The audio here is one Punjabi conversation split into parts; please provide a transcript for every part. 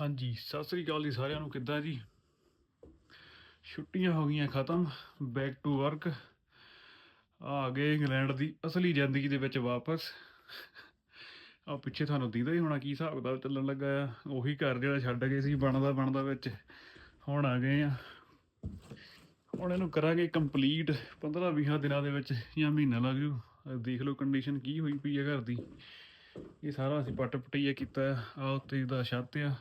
ਹਾਂਜੀ, ਸਤਿ ਸ੍ਰੀ ਅਕਾਲ ਜੀ ਸਾਰਿਆਂ ਨੂੰ, ਕਿੱਦਾਂ ਜੀ? ਛੁੱਟੀਆਂ ਹੋ ਗਈਆਂ ਖਤਮ ਬੈਕ ਟੂ ਵਰਕ ਆ ਗਏ ਇੰਗਲੈਂਡ ਦੀ ਅਸਲੀ ਜ਼ਿੰਦਗੀ ਦੇ ਵਿੱਚ ਵਾਪਸ। ਆ ਪਿੱਛੇ ਤੁਹਾਨੂੰ ਦੀਦਾ ਹੀ ਹੋਣਾ, ਕੀ ਹਿਸਾਬ ਕਿਤਾਬ ਚੱਲਣ ਲੱਗਾ ਆ? ਉਹੀ ਘਰ ਜਿਹੜਾ ਛੱਡ ਗਏ ਸੀ, ਬਣਦਾ ਬਣਦਾ ਵਿੱਚ, ਹੁਣ ਆ ਗਏ ਆ। ਹੁਣ ਇਹਨੂੰ ਕਰਾਂਗੇ ਕੰਪਲੀਟ 15 20 ਦਿਨਾਂ ਦੇ ਵਿੱਚ, ਜਾਂ ਮਹੀਨਾ ਲੱਗ ਜੂ। ਦੇਖ ਲਓ ਕੰਡੀਸ਼ਨ ਕੀ ਹੋਈ ਪਈ ਹੈ ਘਰ ਦੀ। ਇਹ ਸਾਰਾ ਅਸੀਂ ਪੱਟ ਪਟਈਆ ਕੀਤਾ ਆ ਉੱਤੇ ਦਾ ਛੱਤ ਆ।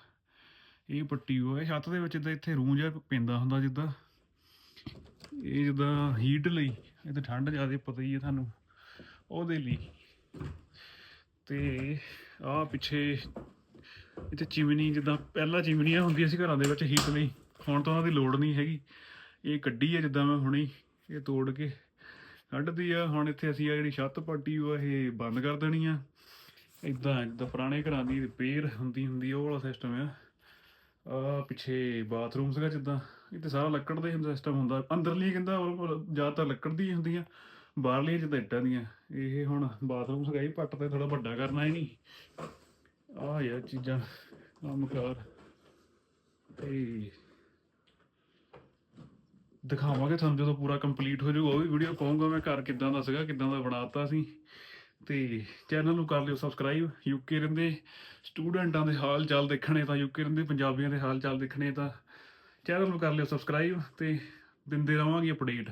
ਇਹ ਪੱਟੀ ਹੋਇਆ ਹੈ, ਛੱਤ ਦੇ ਵਿੱਚ ਤਾਂ ਇੱਥੇ ਰੂੰ ਜਿਹਾ ਪੈਂਦਾ ਹੁੰਦਾ ਜਿੱਦਾਂ। ਇਹ ਜਿੱਦਾਂ ਹੀਟ ਲਈ, ਇਹ ਤਾਂ ਠੰਡ ਜ਼ਿਆਦਾ ਪਤਾ ਹੀ ਹੈ ਤੁਹਾਨੂੰ, ਉਹਦੇ ਲਈ। ਤੇ ਆਹ ਪਿੱਛੇ ਇੱਥੇ ਚਿਮਨੀ, ਜਿੱਦਾਂ ਪਹਿਲਾਂ ਚਿਮਨੀਆਂ ਹੁੰਦੀਆਂ ਸੀ ਘਰਾਂ ਦੇ ਵਿੱਚ ਹੀਟ ਲਈ, ਹੁਣ ਤਾਂ ਉਹਨਾਂ ਦੀ ਲੋੜ ਨਹੀਂ ਹੈਗੀ। ਇਹ ਕੱਢੀ ਹੈ ਜਿੱਦਾਂ ਮੈਂ ਹੁਣੀ ਇਹ ਤੋੜ ਕੇ ਕੱਢਦੀ ਆ। ਹੁਣ ਇੱਥੇ ਅਸੀਂ ਆ ਜਿਹੜੀ ਛੱਤ ਪੱਟੀ ਉਹ ਇਹ ਬੰਦ ਕਰ ਦੇਣੀ ਆ। ਇਦਾਂ, ਜਿੱਦਾਂ ਪੁਰਾਣੇ ਘਰਾਂ ਦੀ ਰਿਪੇਅਰ ਹੁੰਦੀ ਹੁੰਦੀ ਉਹ ਵਾਲਾ ਸਿਸਟਮ ਆ। ਆ ਪਿੱਛੇ ਬਾਥਰੂਮ ਸੀਗਾ ਜਿੱਦਾਂ ਇਹ ਤੇ ਸਾਰਾ ਲੱਕੜ ਦਾ ਹੀ ਸਿਸਟਮ ਹੁੰਦਾ। ਅੰਦਰਲੀ ਕਹਿੰਦਾ ਜ਼ਿਆਦਾਤਰ ਲੱਕੜ ਦੀ ਹੁੰਦੀਆਂ, ਬਾਹਰਲੀਆਂ ਜਿੱਦਾਂ ਇੱਟਾਂ ਦੀਆਂ। ਇਹ ਹੁਣ ਬਾਥਰੂਮ ਸੀਗਾ ਹੀ ਪੱਟ ਤੇ ਥੋੜਾ ਵੱਡਾ ਕਰਨਾ ਹੀ ਨਹੀਂ। ਆ ਯਾਰ ਚੀਜ਼ਾਂ ਕੰਮਕਾਰ ਤੇ ਦਿਖਾਵਾਂਗੇ ਤੁਹਾਨੂੰ ਜਦੋਂ ਪੂਰਾ ਕੰਪਲੀਟ ਹੋ ਜਾਊਗਾ, ਉਹ ਵੀ ਵੀਡੀਓ ਪਾਉਂਗਾ ਮੈਂ ਘਰ ਕਿੱਦਾਂ ਦਾ ਸੀਗਾ, ਕਿੱਦਾਂ ਦਾ ਬਣਾਤਾ ਸੀ। ਤੇ ਚੈਨਲ ਨੂੰ ਕਰ ਲਿਓ ਸਬਸਕ੍ਰਾਈਬ ਯੂਕੇ ਰਹਿੰਦੇ ਸਟੂਡੈਂਟਾਂ ਦੇ ਹਾਲ ਚਾਲ ਦੇਖਣੇ ਤਾਂ ਯੂਕੇ ਰਹਿੰਦੇ, ਪੰਜਾਬੀਆਂ ਦੇ ਹਾਲ ਚਾਲ ਦੇਖਣੇ ਤਾਂ ਚੈਨਲ ਨੂੰ ਕਰ ਲਿਓ ਸਬਸਕ੍ਰਾਈਬ ਤੇ ਦਿੰਦੇ ਰਵਾਂਗੇ ਅਪਡੇਟ